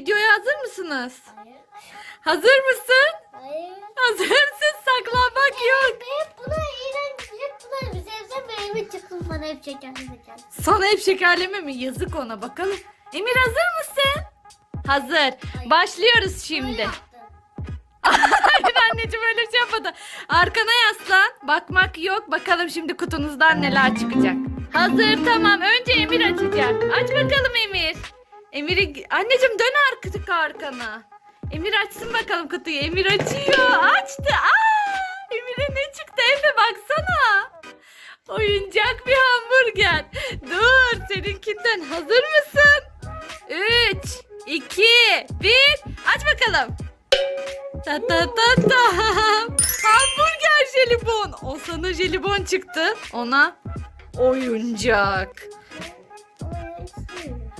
Videoya hazır mısınız? Hayır. Hazır mısın? Hayır. Hazırsın saklanmak yok. Ben hep buna iğrenç hep buna bir sevsem ve eve çıktım bana hep şekerli şeker. Sana hep şekerleme mi? Yazık ona bakalım. Emir hazır mısın? Hazır. Başlıyoruz Böyle şimdi. Hayır anneciğim öyle bir şey yapmadı. Arkana yaslan. Bakmak yok. Bakalım şimdi kutunuzdan neler çıkacak. Hazır tamam. Önce Emir açacak. Aç bakalım Emir. Emir'i... Anneciğim dön artık arkana. Emir açsın bakalım kutuyu. Emir açıyor. Açtı. Aa! Emir'e ne çıktı Efe baksana. Oyuncak bir hamburger. Dur seninkinden hazır mısın? 3, 2, 1. Aç bakalım. Ta ta ta ta. Hamburger jelibon. O sana jelibon çıktı. Ona oyuncak.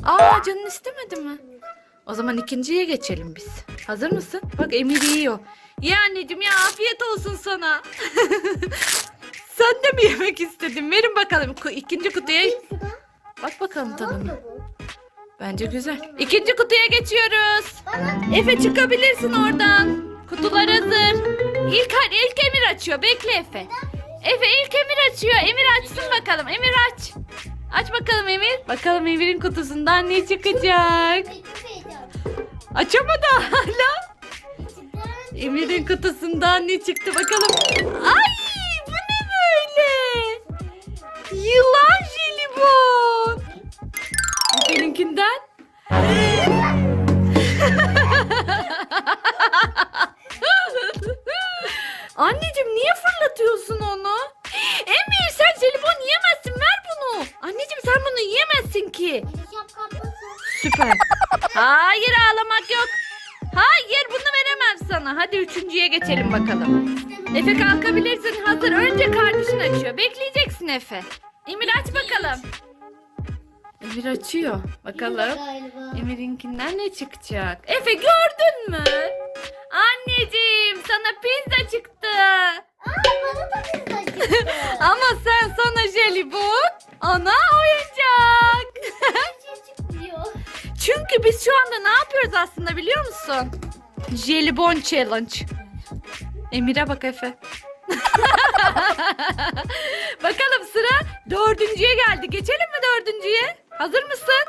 Aa canın istemedi mi? O zaman ikinciye geçelim biz. Hazır mısın? Bak Emir yiyor. Ye anneciğim ya afiyet olsun sana. Sen de mi yemek istedin? Verin bakalım ikinci kutuya. Bak bakalım tadına. Bence güzel. İkinci kutuya geçiyoruz. Efe çıkabilirsin oradan. Kutular hazır. İlk, ilk Emir açıyor. Bekle Efe. Efe ilk Emir açıyor. Emir açsın bakalım. Emir aç. Aç bakalım Emir. Bakalım Emir'in kutusundan ne çıkacak. Açamadı hala. Emir'in kutusundan ne çıktı bakalım. Ay bu ne böyle? Yılan jelibon. Efe'ninkinden. Anneciğim niye fırlatıyorsun onu? Ki. Süper. Hayır ağlamak yok. Hayır bunu veremem sana. Hadi üçüncüye geçelim bakalım. Efe kalkabilirsin. Hazır. Önce kardeşin açıyor. Bekleyeceksin Efe. Emir aç bakalım. Emir açıyor. Bakalım. Emir'inkinden ne çıkacak? Efe gördün mü? Anneciğim sana pizza çıktı. Aa bana da pizza çıktı. Ama sen sana jelibon, ona oyuncak. Çünkü biz şu anda ne yapıyoruz aslında biliyor musun? Jelibon challenge. Emir'e bak Efe. Bakalım sıra dördüncüye geldi. Geçelim mi dördüncüye? Hazır mısın?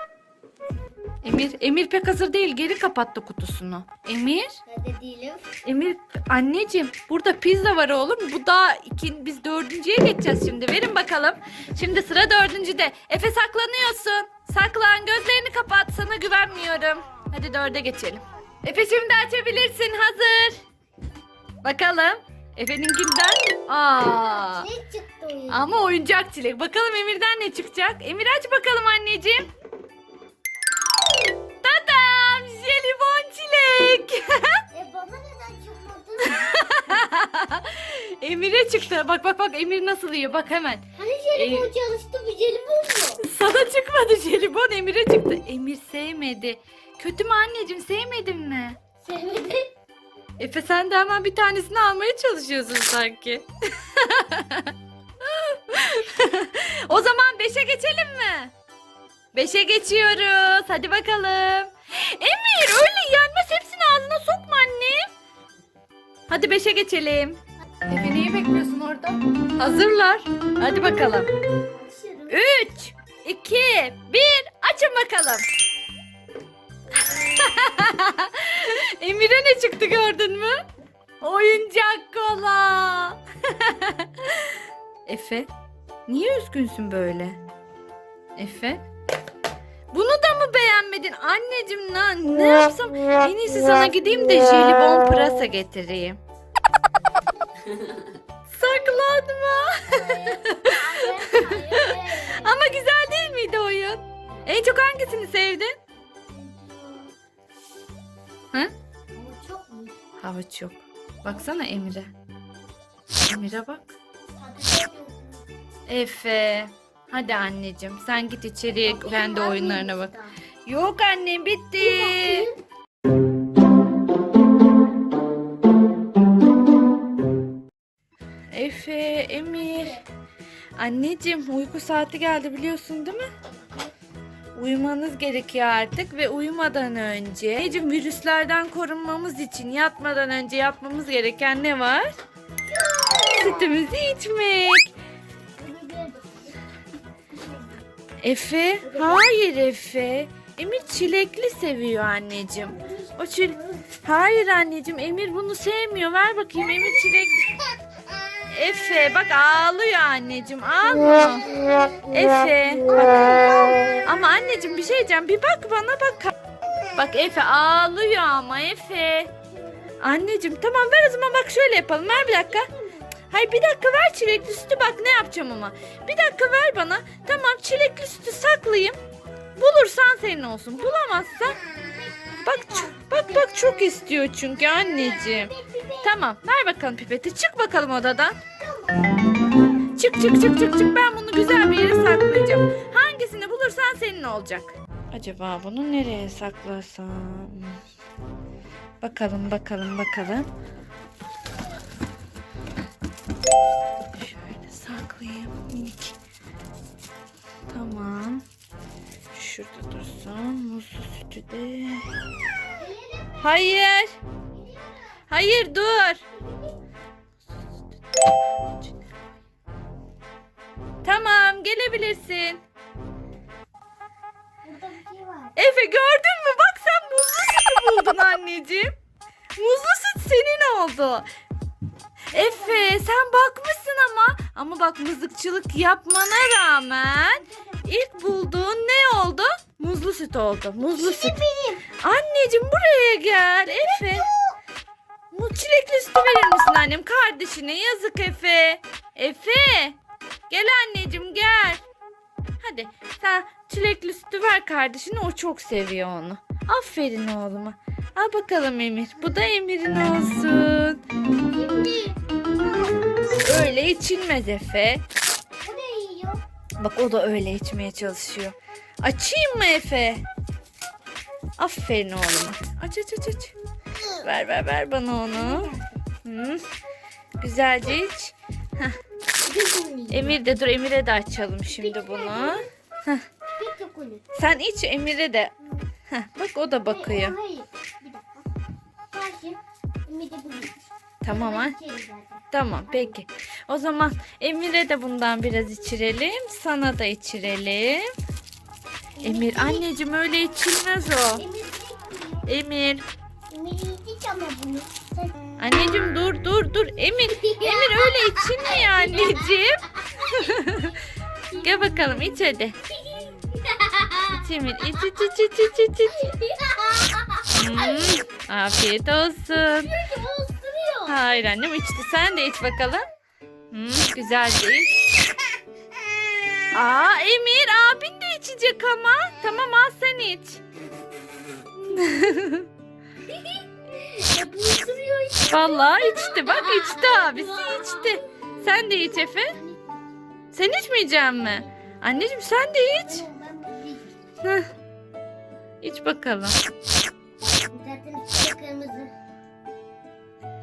Emir, Emir pek hazır değil. Geri kapattı kutusunu. Emir, de değilim. Emir anneciğim burada pizza var oğlum. Bu daha iki, biz dördüncüye geçeceğiz şimdi. Verin bakalım. Şimdi sıra dördüncüde. Efe saklanıyorsun. Saklan gözlerini kapat. Sana güvenmiyorum. Hadi dörde geçelim. Efe şimdi açabilirsin. Hazır. Bakalım. Efe'ninkinden. Aa. Ne çıktı oyun? Ama oyuncak çilek. Bakalım Emir'den ne çıkacak? Emir aç bakalım anneciğim. Çilek. E bana neden çıkmadı? Emir'e çıktı. Bak bak bak Emir nasıl yiyor. Bak hemen. hani jelibon çalıştı bir jelibon mu? Sana çıkmadı jelibon Emir'e çıktı. Emir sevmedi. Kötü mü anneciğim sevmedin mi? Sevmedi. Efe sen de hemen bir tanesini almaya çalışıyorsun sanki. o zaman beşe geçelim mi? Beşe geçiyoruz. Hadi bakalım. Emir öyle yenmez hepsini ağzına sokma annem. Hadi beşe geçelim. Efe neyi bekliyorsun orada? Hazırlar. Hadi bakalım. 3, 2, 1 açın bakalım. Emir'e ne çıktı gördün mü? Oyuncak kola. Efe, niye üzgünsün böyle? Efe? Bunu da mı beğenmedin? Anneciğim ne, ne yapsam? En iyisi sana gideyim de jelibon pırasa getireyim. Saklanma. Ama güzel değil miydi oyun? En çok hangisini sevdin? Hı? Havuç yok. Baksana Emir'e. Emir'e bak. Efe. Hadi anneciğim sen git içeriye kendi oyunlarına bak. Yok annem bitti. Efe, Emir. Anneciğim uyku saati geldi biliyorsun değil mi? Uyumanız gerekiyor artık ve uyumadan önce Anneciğim virüslerden korunmamız için yatmadan önce yapmamız gereken ne var? Sütümüzü içmek. Efe? Hayır Efe. Emir çilekli seviyor anneciğim. O çil... Hayır anneciğim Emir bunu sevmiyor. Ver bakayım Emir çilekli. Efe bak ağlıyor anneciğim. Ağlıyor. Efe. Bak. Ama anneciğim bir şey diyeceğim. Bir bak bana bak. Bak Efe ağlıyor ama Efe. Anneciğim tamam ver o zaman bak şöyle yapalım. Ver bir dakika. Hayır bir dakika ver çilekli sütü bak ne yapacağım ama. Bir dakika ver bana. Tamam çilekli sütü saklayayım. Bulursan senin olsun. Bulamazsan bak bak bak çok istiyor çünkü anneciğim. Tamam ver bakalım pipeti. Çık bakalım odadan. Çık çık çık çık çık. Ben bunu güzel bir yere saklayacağım. Hangisini bulursan senin olacak. Acaba bunu nereye saklasam? Bakalım bakalım bakalım. Şurada dursun. Muzlu sütü de. Hayır. Hayır dur. Tamam gelebilirsin. Şey. Efe gördün mü? Bak sen muzlu sütü buldun anneciğim. Muzlu süt senin oldu. Efe sen bakmışsın ama. Ama bak mızıkçılık yapmana rağmen ilk bulduğun ne oldu? Muzlu süt oldu. Muzlu süt. Benim. Anneciğim buraya gel Efe. Bu çilekli sütü verir misin annem kardeşine? Yazık Efe. Efe. Gel anneciğim gel. Hadi sen çilekli sütü ver kardeşine o çok seviyor onu. Aferin oğluma. Al bakalım Emir. Bu da Emir'in olsun. Öyle içilmez Efe. Bak o da öyle içmeye çalışıyor. Açayım mı Efe? Aferin oğluma. Aç aç aç aç. Ver ver ver bana onu. Hı. Güzelce iç. Yiyor. Emir de dur Emir'e de açalım şimdi bunu. Bunu. Sen iç Emir'e de. Heh, bak o da bakıyor. Hayır. Bir dakika. Karşı. De bunu. Tamam ha. Tamam peki. O zaman Emir'e de bundan biraz içirelim. Sana da içirelim. Emir anneciğim öyle içilmez o. Emir Anneciğim dur dur dur. Emir. Emir öyle içilmiyor anneciğim. Gel bakalım iç hadi. İç Emir. İç iç iç iç iç iç. iç. Hmm, afiyet olsun. Hayır annem içti. Sen de iç bakalım. Hmm, güzelce iç. Aa Emir abin de içecek ama. Tamam al sen iç. Vallahi içti. Bak içti abisi içti. Sen de iç Efe. Sen içmeyecek mi? Anneciğim sen de iç. Heh. İç bakalım. Zaten kırmızı.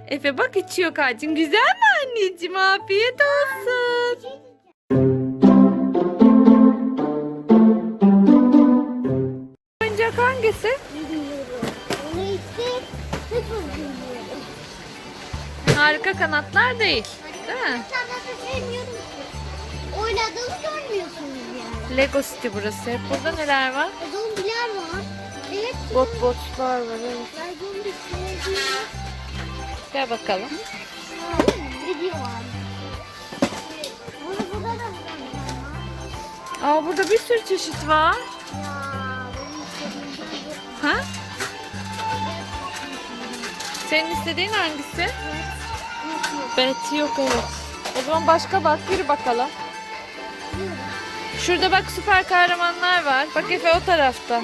Efe bak içiyor kardeşim. Güzel mi anneciğim? Afiyet olsun. Oyuncak hangisi? Bilmiyorum. Onu işte hiç bilmiyorum. Harika kanatlar değil. Değil mi? Sanatı sevmiyorum ki. Oynadığını görmüyorsunuz yani. Lego City burası. Hep burada neler var? Zombiler var. Evet. Bot botlar var. Evet. Ben zombi sevmiyorum. Gel bakalım. Aa burada bir sürü çeşit var. Ha? Senin istediğin hangisi? Yok yok. Evet. O zaman başka bak. Yürü bakalım. Şurada bak süper kahramanlar var. Bak Efe o tarafta.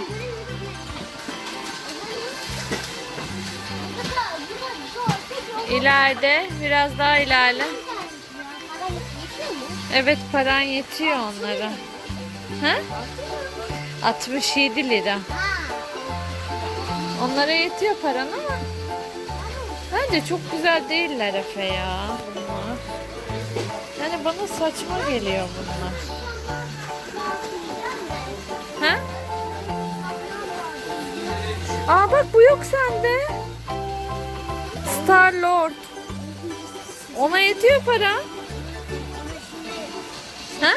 İleride biraz daha ilerle. Evet paran yetiyor onlara. Ha? 67 lira. Onlara yetiyor paran ama. Bence çok güzel değiller Efe ya. Yani bana saçma geliyor bunlar. Ha? Aa bak bu yok sende. Star Lord. Ona yetiyor para. Ha?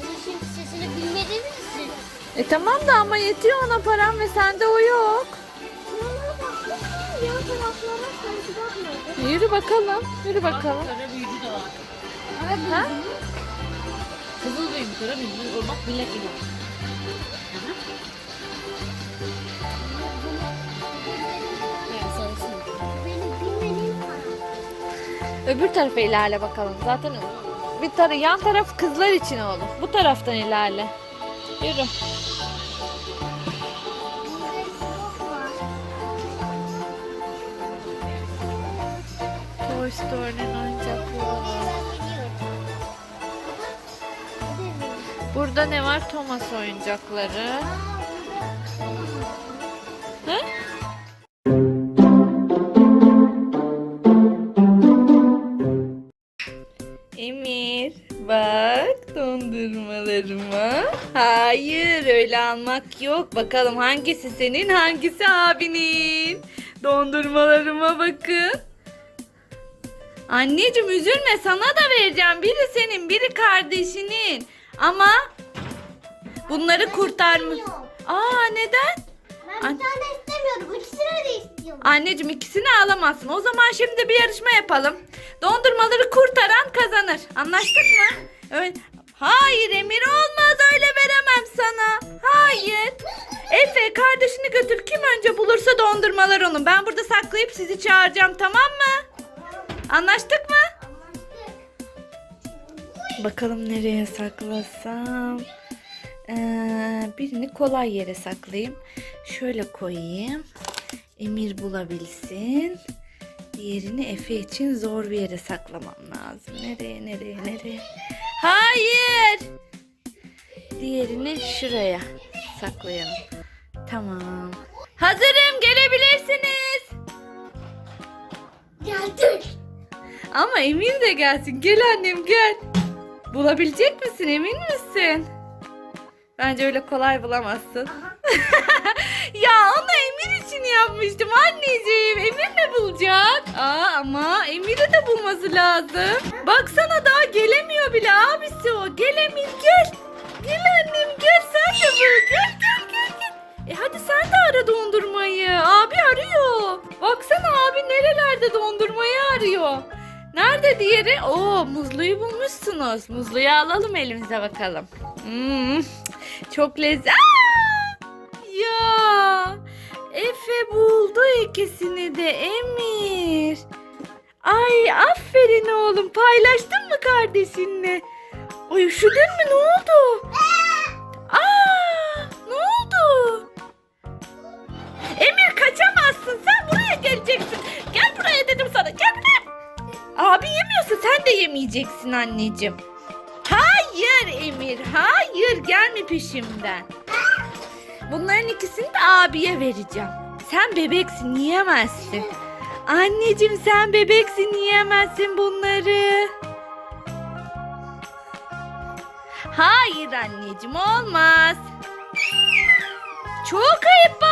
Onun şimdi sesini bilmediğiniz için. E tamam da ama yetiyor ona param ve sende o yok. Yan taraflara sanki. Yürü bakalım. Yürü bakalım. Kara büyücü de var. Ha? Kızıl büyücü, kara büyücü. O bak bilek gibi. Öbür tarafa ilerle bakalım. Zaten bir tara yan taraf kızlar için oğlum. Bu taraftan ilerle. Yürü. Toy Story'nin oyuncakları. Burada ne var? Thomas oyuncakları. Öyle almak yok. Bakalım hangisi senin, hangisi abinin. Dondurmalarıma bakın. Anneciğim üzülme sana da vereceğim. Biri senin, biri kardeşinin. Ama bunları kurtarmış. Aa neden? Ben An- bir tane istemiyorum. İkisini de istiyorum. Anneciğim ikisini alamazsın. O zaman şimdi bir yarışma yapalım. Dondurmaları kurtaran kazanır. Anlaştık mı? Evet. Hayır Emir olmaz dondurmalar onun. Ben burada saklayıp sizi çağıracağım tamam mı? Anlaştık mı? Bakalım nereye saklasam. Ee, birini kolay yere saklayayım. Şöyle koyayım. Emir bulabilsin. Diğerini Efe için zor bir yere saklamam lazım. Nereye, nereye, nereye? Hayır! Diğerini şuraya saklayalım. Tamam. Hazırım, gelebilirsiniz. Geldik. Ama Emir de gelsin. Gel annem gel. Bulabilecek misin? Emin misin? Bence öyle kolay bulamazsın. ya onu Emir için yapmıştım anneciğim. Emir ne bulacak? Aa ama Emir'i de bulması lazım. Baksana daha gelemiyor bile abisi o. Gel Emir gel. Gel annem gel sen de bul. Gel dondurmayı. Abi arıyor. Baksana abi nerelerde dondurmayı arıyor. Nerede diğeri? Oo muzluyu bulmuşsunuz. Muzluyu alalım elimize bakalım. Hmm, çok lezzetli. Ya Efe buldu ikisini de Emir. Ay aferin oğlum. Paylaştın mı kardeşinle? Ay üşüdün mü? Ne oldu? Sana. Gel. Abi yemiyorsa sen de yemeyeceksin anneciğim. Hayır Emir, hayır gelme peşimden. Bunların ikisini de abiye vereceğim. Sen bebeksin, yiyemezsin. Anneciğim sen bebeksin, yiyemezsin bunları. Hayır anneciğim olmaz. Çok ayıp